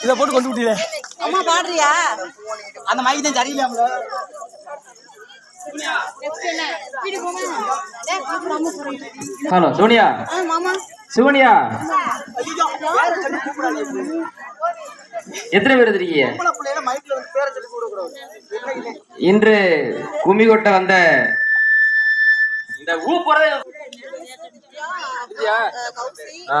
இதை போட்டு கொண்டு விட்டீங்க அம்மா பாடுறியா? அந்த மைக் தான் சரியில்லையாம்ல ஹலோ சோனியா. ஆ, எத்தனை பேர் இருக்கீங்க இன்று கும்மி கொட்ட வந்த இந்த ஊ போறது ஆ.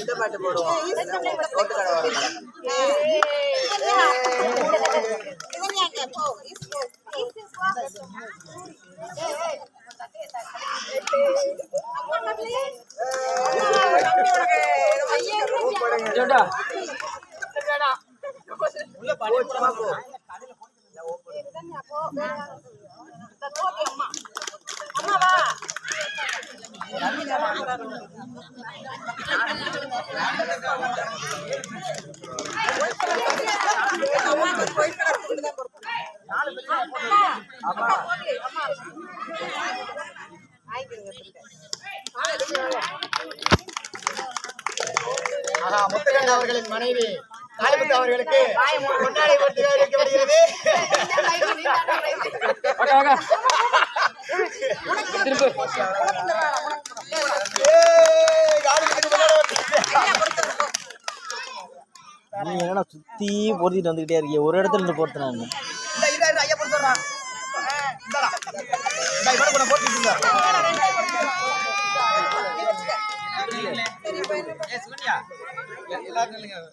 இந்த பாட்டு போடுவோம் உள்ள பாட்டு போடுவாங்க போ அவர்களின் மனைவி காளிமுத்து அவர்களுக்கு கொண்டாடி கொடுத்து நீ என்னடா சுத்தி பொருத்திட்டு வந்துகிட்டே இருக்கிய ஒரு இடத்துல இருந்து பொருத்தினாங்க எல்லாரும்